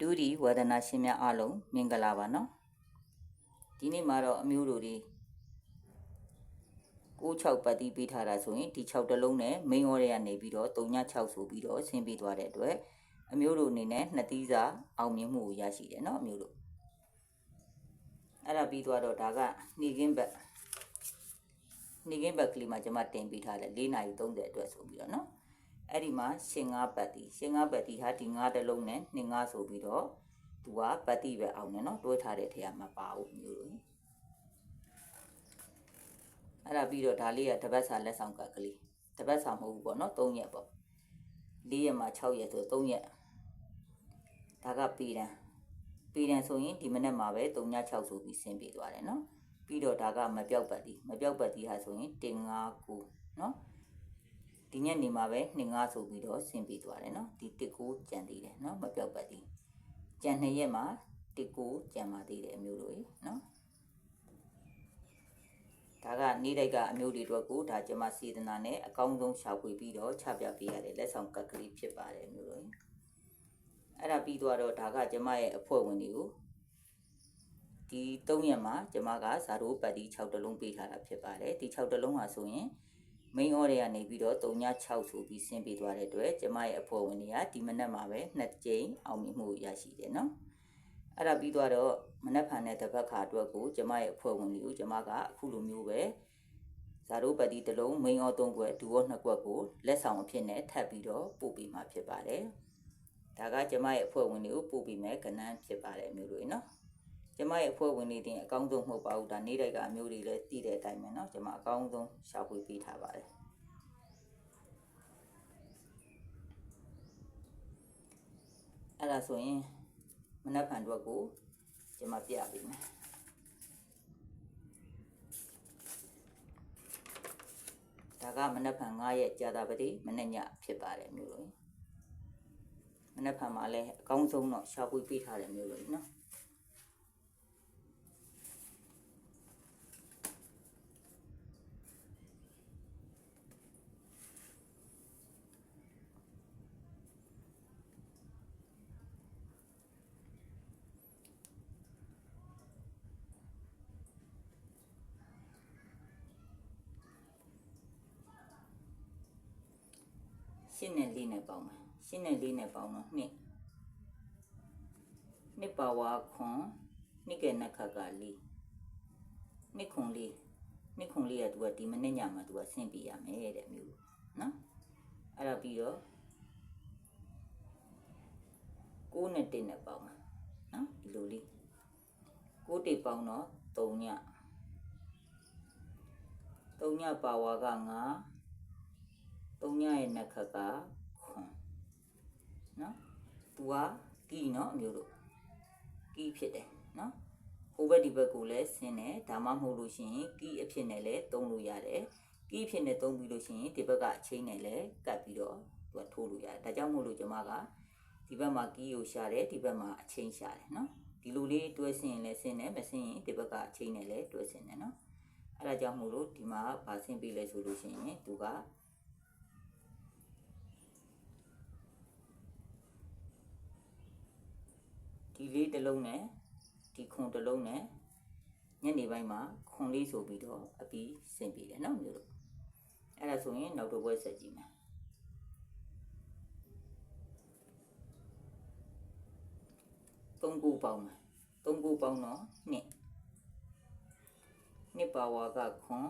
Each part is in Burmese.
ဒူဒီဝါဒနာရှင်များအားလုံးမင်္ဂလာပါနော်ဒီနေ့မှာတော့အမျိုးတို့တွေ96ပတ်တိပေးထားတာဆိုရင်ဒီ6တလုံးနဲ့ main order ကနေပြီးတော့36ဆိုပြီးတော့ဆင်းပေးသွားတဲ့အတွက်အမျိုးတို့အနေနဲ့နှစ်သီးစာအောင်မြင်မှုကိုရရှိတယ်နော်အမျိုးတို့အဲ့ဒါပြီးသွားတော့ဒါကနေကင်းဘက်နေကင်းဘက်ကလေးမှာကျွန်မတင်ပေးထားတယ်4နာရီ30အတွက်ဆိုပြီးတော့နော် အဲ့ဒီမှာရှင်၅ပတ်တီရှင်၅ပတ်တီဟာဒီ၅တလုံးနဲ့2 5ဆိုပြီးတော့သူကပတ်တီပဲအောင်တယ်နော်တွဲထားတဲ့ထဲကမပါဘူးမျိုးတို့အဲ့ဒါပြီးတော့ဒါလေးကတပတ်စာလက်ဆောင်ကတ်ကလေးတပတ်စာမဟုတ်ဘူးပေါ့နော်3ရက်ပေါ့4ရက်မှာ6ရက်ဆို3ရက်ဒါကပြည်တန်းပြည်တန်းဆိုရင်ဒီမနေ့မှာပဲ3ည6ဆိုပြီးဆင်းပြေသွားတယ်နော်ပြီးတော့ဒါကမပြောက်ပတ်တီမပြောက်ပတ်တီဟာဆိုရင်တင်5 9နော် ဒီညနေမှာပဲ2 5ဆိုပြီးတော့ဆင်းပြေသွားတယ်နော်ဒီ1 9ကြံသေးတယ်နော်မပြောက်ပတ်တီကြံ2ရက်မှာ1 9ကြံပါသေးတယ်အမျိုးတို့ရေနော်ဒါကနေ့တိုက်ကအမျိုးတွေအတွက်ကိုဒါကျမစေတနာနဲ့အကောင်းဆုံးရှာဖွေပြီးတော့ချပြပေးရတဲ့လက်ဆောင်ကတ်ကလေးဖြစ်ပါတယ်အမျိုးတို့ရေအဲ့ဒါပြီးသွားတော့ဒါကကျမရဲ့အဖွဲ့ဝင်တွေကိုဒီ၃ရက်မှာကျမကဇာတိုးပတ်တီ6တလုံးပေးထားတာဖြစ်ပါတယ်ဒီ6တလုံးဟာဆိုရင် main order ကနေပြီးတော့3ည6ဆိုပြီးဆင်းပေးသွားတဲ့အတွက်ကျမရဲ့အဖွဲ့ဝင်တွေကဒီမနက်မှာပဲနှစ်ကြိမ်အောင်မြင်မှုရရှိတယ်နော်အဲ့ဒါပြီးသွားတော့မနက်ဖြန်တဲ့တပတ်ခါအတွက်ကိုကျမရဲ့အဖွဲ့ဝင်တွေကိုကျမကအခုလိုမျိုးပဲဇာတိုးပတ်တီတစ်လုံး main order 3ခွက်ဒူရော2ခွက်ကိုလက်ဆောင်အဖြစ်နဲ့ထပ်ပြီးတော့ပို့ပေးမှာဖြစ်ပါတယ်ဒါကကျမရဲ့အဖွဲ့ဝင်တွေကိုပို့ပေးမယ်ကဏ္ဍဖြစ်ပါတယ်မျိုးတွေနော် ကျမရဲ့အဖွဲ့ဝင်တွေတင်အကောင်းဆုံးမဟုတ်ပါဘူးဒါနေ့တိုင်းကအမျိုးတွေလည်းတည်တဲ့အတိုင်းပဲเนาะကျမအကောင်းဆုံးရှာဖွေပေးထားပါတယ်အဲ့ဒါဆိုရင်မနက်ဖြန်အတွက်ကိုကျမပြပေးမယ်ဒါကမနက်ဖြန်9ရက်ကြာတာပတိမနေ့ညဖြစ်ပါတယ်မျိုးလို့မနက်ဖြန်မှာလည်းအကောင်းဆုံးတော့ရှာဖွေပေးထားတယ်မျိုးလို့နော် ရှင်းနဲ့လေးနဲ့ပေါင်းမယ်ရှင်းနဲ့လေးနဲ့ပေါင်းတော့နှစ်နှစ်ပါဝါခွန်နှစ်ကဲနက်ခတ်ကလေးနှစ်ခွန်လေးနှစ်ခွန်လေးကသူကဒီမနေ့ညမှာသူကဆင်းပြရမယ်တဲ့မျိုးနော်အဲ့ဒါပြီးတော့ကိုးနဲ့တစ်နဲ့ပေါင်းမှာနော်ဒီလိုလေးကိုးတိပေါင်းတော့3ည3ညပါဝါက9 3ညရဲ့နက်ခတ်ကခွန်နော်သူကကီနော်အမျိုးတို့ကီဖြစ်တယ်နော်ဟိုဘက်ဒီဘက်ကိုလည်းဆင်းတယ်ဒါမှမဟုတ်လို့ရှိရင်ကီအဖြစ်နဲ့လည်းသုံးလို့ရတယ်ကီအဖြစ်နဲ့သုံးပြီးလို့ရှိရင်ဒီဘက်ကအချင်းနဲ့လည်းကတ်ပြီးတော့သူကထိုးလို့ရတယ်ဒါကြောင့်မို့လို့ကျွန်မကဒီဘက်မှာကီကိုရှာတယ်ဒီဘက်မှာအချင်းရှာတယ်နော်ဒီလိုလေးတွဲဆင်းရင်လည်းဆင်းတယ်မဆင်းရင်ဒီဘက်ကအချင်းနဲ့လည်းတွဲဆင်းတယ်နော်အဲ့ဒါကြောင့်မို့လို့ဒီမှာဗာဆင်းပေးလဲဆိုလို့ရှိရင်သူက ဒီလေးတစ်လုံးနဲ့ဒီခွန်တစ်လုံးနဲ့ညနေပိုင်းမှာခွန်လေးဆိုပြီးတော့အပြီးဆင်ပြေတယ်နော်မျိုးတို့အဲ့ဒါဆိုရင်နောက်တစ်ပွဲဆက်ကြည့်မယ်သုံးခုပေါင်းမယ်သုံးခုပေါင်းတော့နှစ်နှစ်ပါဝါကခွန်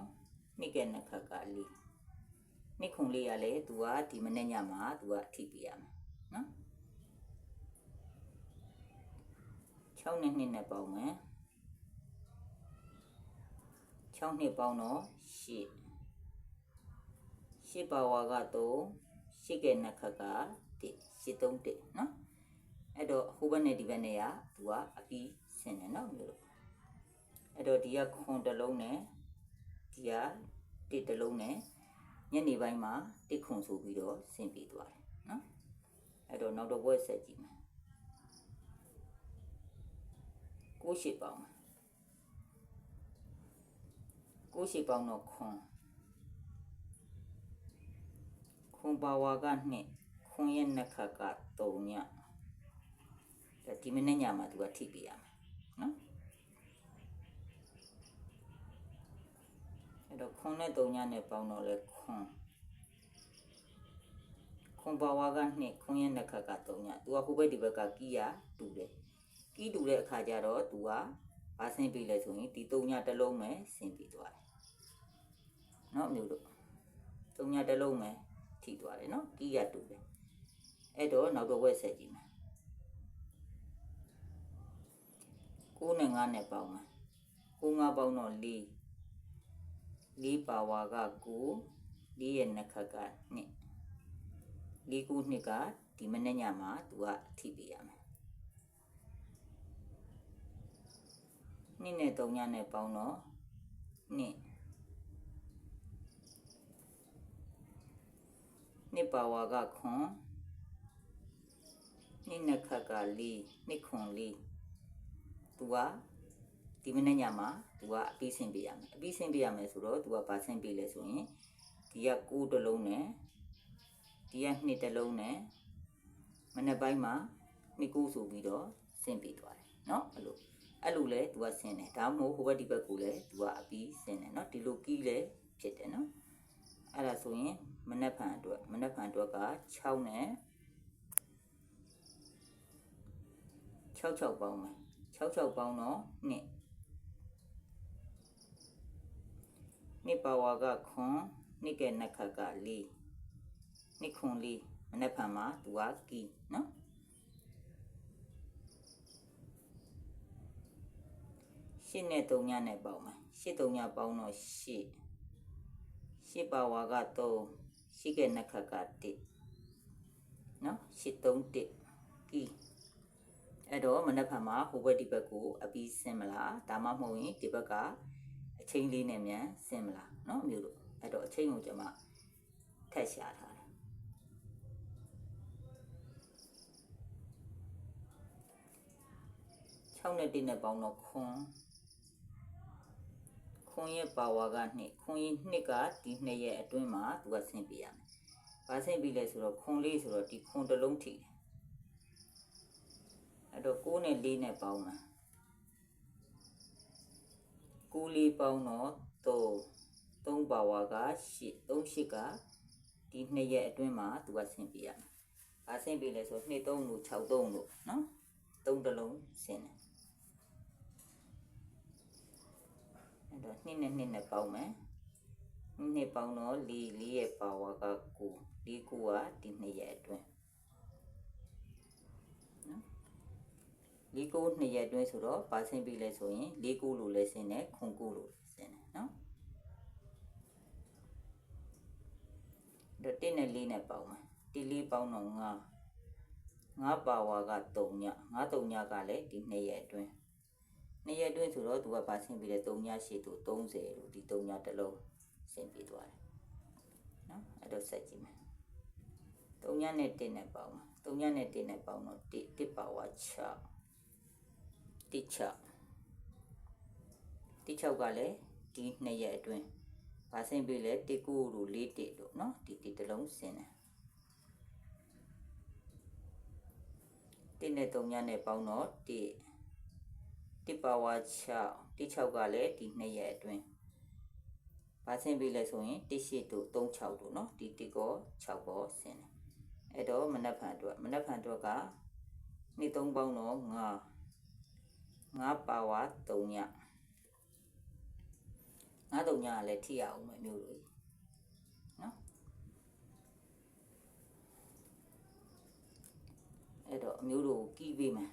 နှစ်ကဲနှစ်ခတ်ကလေးနှစ်ခွန်လေးရလဲသူကဒီမနေ့ညမှာသူကအထိပြရမယ်နော် 6နဲ့2နဲ့ပေါင်းမယ်6နှစ်ပေါင်းတော့8 8ပါဝါက3 8ကဲနှစ်ခတ်က1 8 3 1နော်အဲ့တော့ဟိုဘက်နဲ့ဒီဘက်နဲ့ကသူကအပြီးဆင်းတယ်နော်မျိုးလို့အဲ့တော့ဒီကခွန်တစ်လုံးနဲ့ဒီကတစ်တစ်လုံးနဲ့ညနေပိုင်းမှာတစ်ခွန်ဆိုပြီးတော့ဆင်းပြေးသွားတယ်နော်အဲ့တော့နောက်တော့ဘွဲဆက်ကြည့်မယ် ကိုရှိပေါင်းကိုရှိပေါင်းတော့ခွန်ခွန်ပါဝါက2ခွန်ရဲ့နှစ်ခတ်က3ညတဒီမိနစ်ညမှာသူကထိပေးရမယ်နော်အဲ့တော့ခွန်နဲ့တုံညနဲ့ပေါင်းတော့လဲခွန်ခွန်ပါဝါကနှစ်ခွန်ရဲ့နှစ်ခက်ကတုံညသူကဟိုဘက်ဒီဘက်ကကီးရတူတယ် ကီးတူတဲ့အခါကျတော့သူကဘာဆင်းပြီးလဲဆိုရင်ဒီတုံညတစ်လုံးပဲဆင်းပြီးသွားတယ်နော်မျိုးတို့တုံညတစ်လုံးပဲထိသွားတယ်နော်ကီးရတူတယ်အဲ့တော့နောက်တော့ဝက်ဆက်ကြည့်မယ်9နဲ့9နဲ့ပေါင်းမယ်9 9ပေါင်းတော့4 4ပါဝါက9 4ရဲ့နှစ်ခက်က2 4ခုနှစ်ကဒီမနေ့ညမှာသူကထိပေးရမယ် နှစ်နဲ့3ညနဲ့ပေါင်းတော့နှစ်နှစ်ပါဝါကခွန်နှစ်နှစ်ခက်က4နှစ်ခွန်4သူကဒီမနေ့ညမှာသူကအပြီးဆင်းပေးရမယ်အပြီးဆင်းပေးရမယ်ဆိုတော့သူကဗာဆင်းပေးလဲဆိုရင်ဒီက9တလုံးနဲ့ဒီက2တလုံးနဲ့မနေ့ပိုင်းမှာ2ကိုဆိုပြီးတော့ဆင်းပေးသွားတယ်เนาะအဲ့လို အဲ့လိုလဲသူကဆင်းတယ်ဒါမှမဟုတ်ဟိုဘက်ဒီဘက်ကိုလဲသူကအပြီးဆင်းတယ်เนาะဒီလိုကီးလဲဖြစ်တယ်เนาะအဲ့ဒါဆိုရင်မနက်ဖြန်အတွက်မနက်ဖြန်အတွက်က6နဲ့66ပေါင်းမယ်66ပေါင်းတော့နှစ်နှစ်ပါဝါကခွန်နှစ်ကဲနှစ်ခတ်က4နှစ်ခွန်4မနက်ဖြန်မှာသူကကီးเนาะ 8နဲ့3ညနဲ့ပေါင်းမယ်8 3ညပေါင်းတော့8 8ပါဝါက3 8ကနှစ်ခါက1နော်8 3 1ကီအဲ့တော့မနက်ဖြန်မှာဟိုဘက်ဒီဘက်ကိုအပြီးဆင်းမလားဒါမှမဟုတ်ရင်ဒီဘက်ကအချင်းလေးနဲ့မြန်ဆင်းမလားနော်မျိုးလို့အဲ့တော့အချင်းကိုကျွန်မထက်ရှာထားတယ်6နဲ့1နဲ့ပေါင်းတော့9 ခွန်ရဲ့ပါဝါက2ခွန်ရဲ့2ကဒီ2ရဲ့အတွင်းမှာသူကဆင်းပြရမယ်။ဘာဆင်းပြလဲဆိုတော့ခွန်လေးဆိုတော့ဒီခွန်တစ်လုံးထိတယ်အဲ့တော့6နဲ့4နဲ့ပေါင်းမှာ6လေးပေါင်းတော့3 3ပါဝါက8 3 8ကဒီနှစ်ရက်အတွင်းမှာသူကဆင်းပြရမယ်။ဘာဆင်းပြလဲဆို2 3လို့6 3လို့နော်3တလုံးဆင်းတယ် အဲ့တော့2နဲ့2နဲ့ပေါင်းမယ်2နဲ့ပေါင်းတော့4 4ရဲ့ပါဝါက9 4 9ကဒီနှစ်ရက်အတွင်းလေးကိုနှစ်ရက်အတွင်းဆိုတော့ပါဆင်းပြီးလဲဆိုရင်လေးကိုလို့လဲဆင်းတယ်ခွန်ကိုလို့ဆင်းတယ်နော်တော့တင်းနဲ့လေးနဲ့ပေါင်းမယ်တီလေးပေါင်းတော့ငါငါပါဝါက3ညငါ3ညကလည်းဒီနှစ်ရက်အတွင်း နှစ်ရက်တွင်းဆိုတော့သူကပါဆင်းပြီးတဲ့3ညရှိသူ30လို့ဒီ3ညတစ်လုံးဆင်းပြီးသွားတယ်နော်အဲ့တော့ဆက်ကြည့်မယ်3ညနဲ့1နဲ့ပေါင်းပါ3ညနဲ့1နဲ့ပေါင်းတော့1 1ပါဝါ6 1 6 1 6ကလည်းဒီနှစ်ရက်အတွင်းပါဆင်းပြီးလဲ1 9လို့4 1လို့နော်ဒီဒီတစ်လုံးဆင်းတယ်1နဲ့3ညနဲ့ပေါင်းတော့1 1ပါဝါ6တိ6ကလည်းဒီနှစ်ရက်အတွင်းဗာဆင်းပေးလဲဆိုရင်1 8တို့3 6တို့เนาะဒီ1ကော6ကောဆင်းတယ်အဲ့တော့မနက်ဖြန်အတွက်မနက်ဖြန်အတွက်ကနေ့3ပေါင်းတော့9 5ပါဝါ3ညငါ3ညကလည်းထိရအောင်မယ်မျိုးလို့နော်အဲ့တော့အမျိုးတို့ကီးပေးမယ်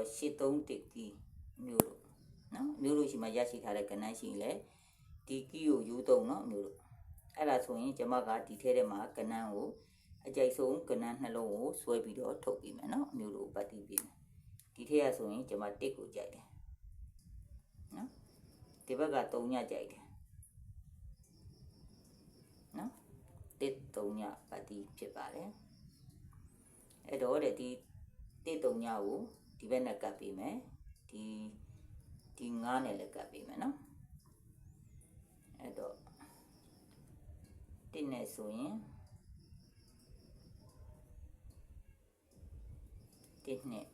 တော့83တစ်ကီးမျိုးတို့နော်မျိုးတို့ရှိမှရရှိထားတဲ့ကဏ္ဍရှိရင်လည်းဒီကီးကိုယူသုံးနော်မျိုးတို့အဲ့ဒါဆိုရင်ကျမကဒီထဲထဲမှာကနန်းကိုအကြိုက်ဆုံးကနန်းနှလုံးကိုဆွဲပြီးတော့ထုတ်ပြီးမယ်နော်မျိုးတို့ပတ်တီးပြီးမယ်ဒီထဲကဆိုရင်ကျမတစ်ကိုကြိုက်တယ်နော်ဒီဘက်က3ညကြိုက်တယ်နော်တစ်3ညပတ်တီးဖြစ်ပါတယ်အဲ့တော့တဲ့ဒီတစ်3ညကို ဒီဘက်နဲ့ကပ်ပေးမယ်ဒီဒီငါးနဲ့လည်းကပ်ပေးမယ်နော်အဲ့တော့တင်းနဲ့ဆိုရင်တင်းနဲ့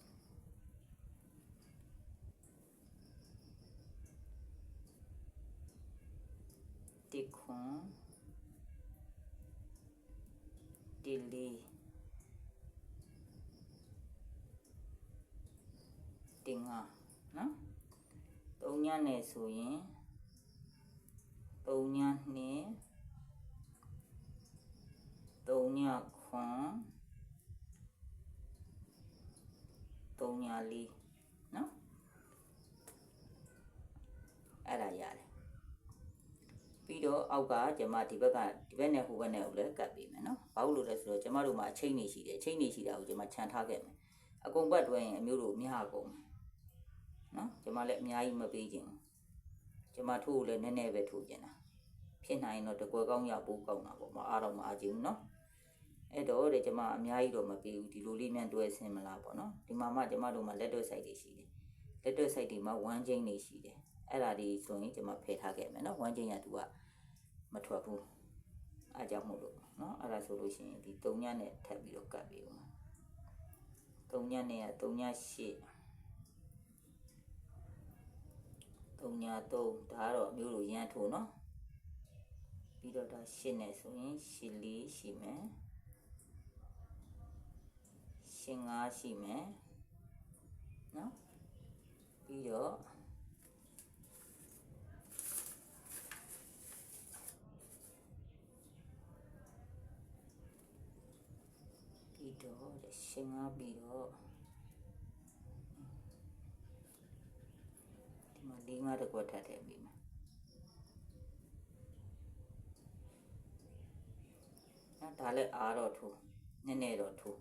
တိခွန်တိလေး သုံးညနဲ့ဆိုရင်သုံးညနှစ်သုံးညခွန်သုံးညလေးနော်အဲ့ဒါရတယ်ပြီးတော့အောက်ကကျမဒီဘက်ကဒီဘက်နဲ့ဟိုဘက်နဲ့ကိုလည်းကတ်ပေးမယ်နော်ဘာလို့လဲဆိုတော့ကျမတို့မှာအချိန်နေရှိတယ်အချိန်နေရှိတာကိုကျမခြံထားခဲ့မယ်အကုန်ပတ်တွဲရင်အမျိုးတို့အများကုန်မယ် နော်ကျမလည်းအများကြီးမပေးခြင်းဘူးကျမထိုးလည်းနည်းနည်းပဲထိုးခြင်းတာဖြစ်နိုင်ရင်တော့တကွယ်ကောင်းရပိုးကောင်းတာပေါ့မအားတော့မအားခြင်းဘူးနော်အဲ့တော့တဲ့ကျမအများကြီးတော့မပေးဘူးဒီလိုလေးမြန်တွဲဆင်းမလားပေါ့နော်ဒီမှာမှကျမတို့မှာလက်တွဲ site တွေရှိတယ်လက်တွဲ site တွေမှာ1ချင်းတွေရှိတယ်အဲ့ဒါဒီဆိုရင်ကျမဖယ်ထားခဲ့မယ်နော်1ချင်းရတူကမထွက်ဘူးအားကြောင့်မို့လို့နော်အဲ့ဒါဆိုလို့ရှိရင်ဒီ3ညနဲ့ထပ်ပြီးတော့ကတ်ပေးဦးမှာ3ညနဲ့က3ည8 3ညာ3ဒါကတော့မျိုးလိုရန်ထိုးနော်ပြီးတော့ဒါရှင်းနေဆိုရင်ရှင်းလေးရှိမယ်ရှင်း5ရှိမယ်နော်ပြီးတော့ပြီးတော့ရှင်း5ပြီးတော့ ဒီမှာ၄၅တကွက်ထပ်ထည့်ပြီးမှာနော်ဒါလည်းအားတော့ထိုးနည်းနည်းတော့ထိုး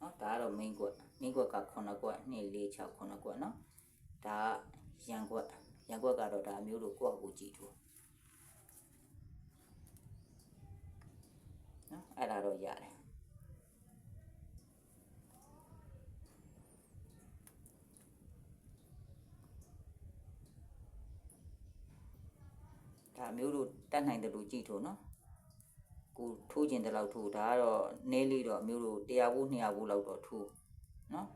နော်ဒါကတော့ main ကွက် main ကွက်က9ကွက်2 4 6 9ကွက်နော်ဒါရန်ကွက်ရန်ကွက်ကတော့ဒါမျိုးလိုကိုယ့်အကူကြည့်ထိုးနော်အဲ့ဒါတော့ရတယ် ဒါမျိုးလိုတတ်နိုင်တယ်လို့ကြည့်ထိုးနော်ကိုထိုးကျင်တဲ့လောက်ထိုးဒါကတော့နည်းလေးတော့မျိုးလို100ဘူး200ဘူးလောက်တော့ထိုးနော်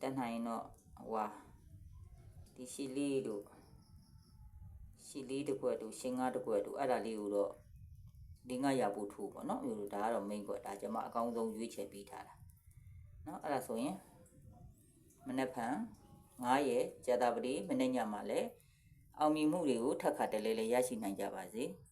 တတ်နိုင်ရင်တော့ဟွာဒီရှီလေးတို့ရှီလေးတစ်ခွက်တို့ရှင်းငါတစ်ခွက်တို့အဲ့ဒါလေးကိုတော့ဒီငါရဖို့ထိုးပေါ့နော်မျိုးလိုဒါကတော့ main ကွက်ဒါကျွန်မအကောင်းဆုံးရွေးချယ်ပေးထားတာနော်အဲ့ဒါဆိုရင်မနေ့ဖန်9ရက်ကြာတာပတိမနေ့ညမှာလည်း အောင်မြင်မှုတွေကိုထပ်ခါတလဲလဲရရှိနိုင်ကြပါစေ။